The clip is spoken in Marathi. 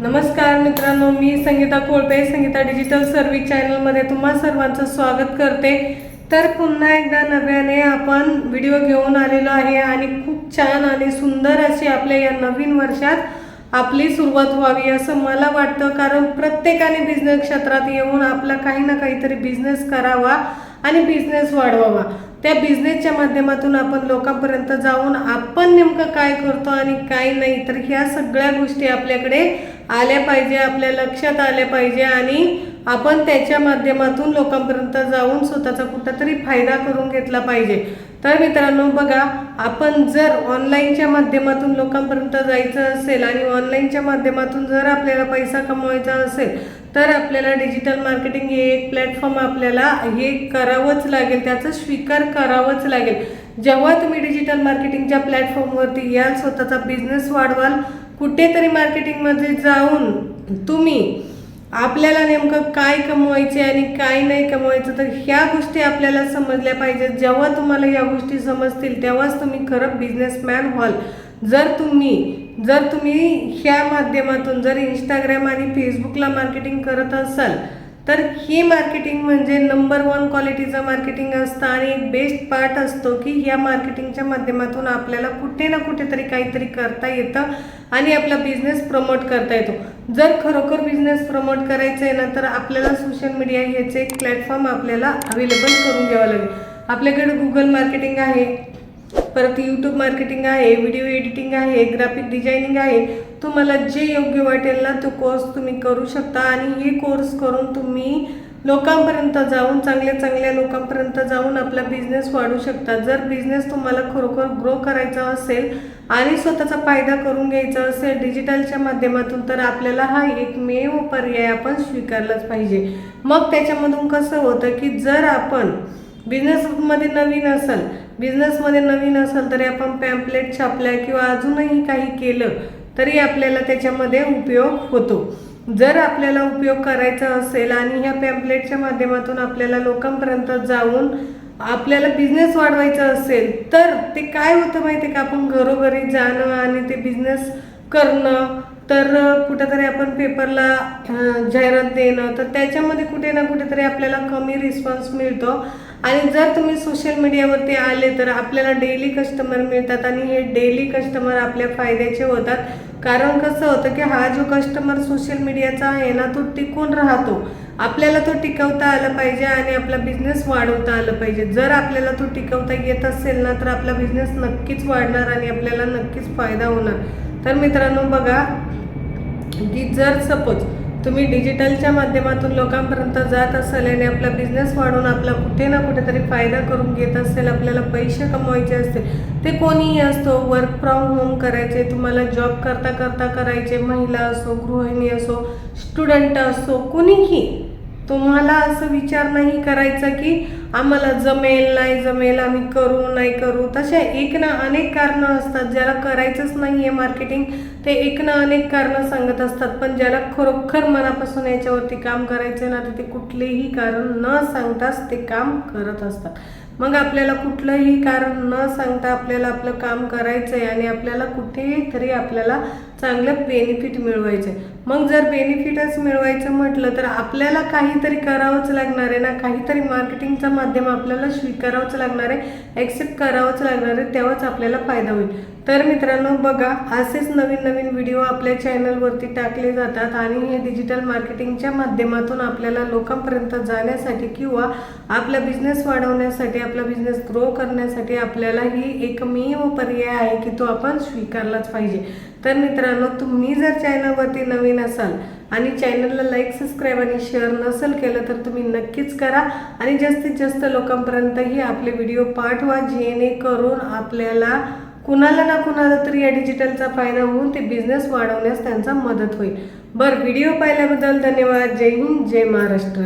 नमस्कार मित्रांनो मी संगीता कोळपे संगीता डिजिटल सर्व्हिस चॅनलमध्ये तुम्हा सर्वांचं स्वागत करते. तर पुन्हा एकदा नव्याने आपण व्हिडिओ घेऊन आलेलो आहे आणि खूप छान आणि सुंदर अशी आपल्या या नवीन वर्षात आपली सुरुवात व्हावी असं मला वाटतं. कारण प्रत्येकाने बिझनेस क्षेत्रात येऊन आपला काही ना काहीतरी बिझनेस करावा आणि बिझनेस वाढवावा. त्या बिझनेसच्या माध्यमातून आपण लोकांपर्यंत जाऊन आपण नेमकं काय करतो आणि काय नाही तर ह्या सगळ्या गोष्टी आपल्याकडे आल्या पाहिजे आपल्या लक्षात आल्या पाहिजे आणि आपण त्याच्या माध्यमातून लोकांपर्यंत जाऊन स्वतःचा कुठंतरी फायदा करून घेतला पाहिजे. तर मित्रांनो बघा आपण जर ऑनलाईनच्या माध्यमातून लोकांपर्यंत जायचं असेल आणि ऑनलाईनच्या माध्यमातून जर आपल्याला पैसा कमवायचा असेल तर आपल्याला डिजिटल मार्केटिंग हे एक प्लॅटफॉर्म आपल्याला हे करावंच लागेल त्याचा स्वीकार करावंच लागेल. जेव्हा तुम्ही डिजिटल मार्केटिंगच्या प्लॅटफॉर्मवरती याल स्वतःचा बिझनेस वाढवाल कुठेतरी मार्केटिंगमध्ये जाऊन तुम्ही आपल्याला नेमकं काय कमवायचे आणि काय नाही कमवायचं तर ह्या गोष्टी आपल्याला समजल्या पाहिजेत. जेव्हा तुम्हाला या गोष्टी समजतील तेव्हाच तुम्ही खरं बिझनेसमॅन व्हाल. जर तुम्ही जर तुम्ही ह्या माध्यमातून जर इंस्टाग्राम आणि फेसबुकला मार्केटिंग करत असाल तर ही मार्केटिंग म्हणजे नंबर वन क्वालिटीचं मार्केटिंग असतं आणि एक बेस्ट पार्ट असतो की या मार्केटिंगच्या माध्यमातून आपल्याला कुठे ना कुठेतरी काहीतरी करता येतं आणि आपला बिझनेस प्रमोट करता येतो. जर खरोखर बिझनेस प्रमोट करायचं आहे ना तर आपल्याला सोशल मीडिया ह्याचे एक प्लॅटफॉर्म आपल्याला अवेलेबल करून घ्यावं लागेल. आपल्याकडे गुगल मार्केटिंग आहे परत यूट्यूब मार्केटिंग आहे व्हिडिओ एडिटिंग आहे ग्राफिक डिझायनिंग आहे तुम्हाला जे योग्य वाटेल ना तो कोर्स तुम्ही करू शकता आणि हे कोर्स करून तुम्ही लोकांपर्यंत जाऊन चांगल्या चांगल्या लोकांपर्यंत जाऊन आपला बिझनेस वाढू शकता. जर बिझनेस तुम्हाला खरोखर ग्रो करायचा असेल आणि स्वतःचा फायदा करून घ्यायचा असेल डिजिटलच्या माध्यमातून तर आपल्याला हा एकमेव पर्याय आपण स्वीकारलाच पाहिजे. मग त्याच्यामधून कसं होतं की जर आपण बिझनेसमध्ये नवीन असाल बिझनेसमध्ये नवीन असाल तरी आपण पॅम्पलेट छापल्या किंवा अजूनही काही केलं तरी आपल्याला त्याच्यामध्ये उपयोग होतो. जर आपल्याला उपयोग करायचा असेल आणि ह्या पॅम्पलेटच्या माध्यमातून आपल्याला लोकांपर्यंत जाऊन आपल्याला बिझनेस वाढवायचा असेल तर ते काय होतं माहिती आहे का? आपण घरोघरी जाणं आणि ते बिझनेस करणं तर कुठेतरी आपण पेपरला जाहिरात देणं तर त्याच्यामध्ये कुठे ना कुठेतरी आपल्याला कमी रिस्पॉन्स मिळतो. आणि जर तुम्ही सोशल मीडियावरती आले तर आपल्याला डेली कस्टमर मिळतात आणि हे डेली कस्टमर आपल्या फायद्याचे होतात. कारण कसं होतं की हा जो कस्टमर सोशल मीडियाचा आहे ना तो टिकून राहतो. आपल्याला तो टिकवता आला पाहिजे आणि आपला बिझनेस वाढवता आलं पाहिजे. जर आपल्याला तो टिकवता येत असेल ना तर आपला बिझनेस नक्कीच वाढणार आणि आपल्याला नक्कीच फायदा होणार. तर मित्रांनो बघा की जर सपोज तुम्ही डिजिटलच्या माध्यमातून लोकांपर्यंत जात असाल आणि आपला बिझनेस वाढवून आपला कुठे ना कुठेतरी फायदा करून घेत असेल आपल्याला पैसे कमवायचे असतील ते कोणीही असतो वर्क फ्रॉम होम करायचे तुम्हाला जॉब करता करता करायचे महिला असो गृहिणी असो स्टुडंट असो कुणीही तुम्हाला असं विचार नाही करायचा की आम्हाला जमेल नाही जमेल आम्ही करू नाही करू. तशा एक ना अनेक कारणं असतात. ज्याला करायचंच नाही आहे मार्केटिंग ते एक ना अनेक कारणं सांगत असतात. पण ज्याला खरोखर मनापासून याच्यावरती काम करायचं ना तर ते कुठलेही कारण न सांगताच ते काम करत असतात. मग आपल्याला कुठलंही कारण न सांगता आपल्याला आपलं काम करायचं आहे आणि आपल्याला कुठेतरी आपल्याला चांगलं बेनिफिट मिळवायचं आहे मग जर बेनिफिटच मिळवायचं म्हटलं तर आपल्याला काहीतरी करावंच लागणार आहे ना? काहीतरी मार्केटिंगचं माध्यम आपल्याला स्वीकारावंच लागणार आहे ॲक्सेप्ट करावंच लागणार आहे तेव्हाच आपल्याला फायदा होईल. तर मित्रांनो बघा असेच नवीन नवीन व्हिडिओ आपल्या चॅनलवरती टाकले जातात आणि हे डिजिटल मार्केटिंगच्या माध्यमातून आपल्याला लोकांपर्यंत जाण्यासाठी किंवा आपला बिझनेस वाढवण्यासाठी आपला बिझनेस ग्रो करण्यासाठी आपल्याला ही एकमेव पर्याय आहे की तो आपण स्वीकारलाच पाहिजे. तर मित्रांनो तुम्ही जर चॅनलवरती नवीन असाल आणि चॅनलला लाईक सबस्क्राईब आणि शेअर नसेल केलं तर तुम्ही नक्कीच करा आणि जास्तीत जास्त लोकांपर्यंतही आपले व्हिडिओ पाठवा जेणेकरून आपल्याला कुणाला ना कुणाला तरी या डिजिटलचा फायदा होऊन ते बिझनेस वाढवण्यास त्यांचा मदत होईल. बरं व्हिडिओ पाहिल्याबद्दल धन्यवाद. जय हिंद जय महाराष्ट्र.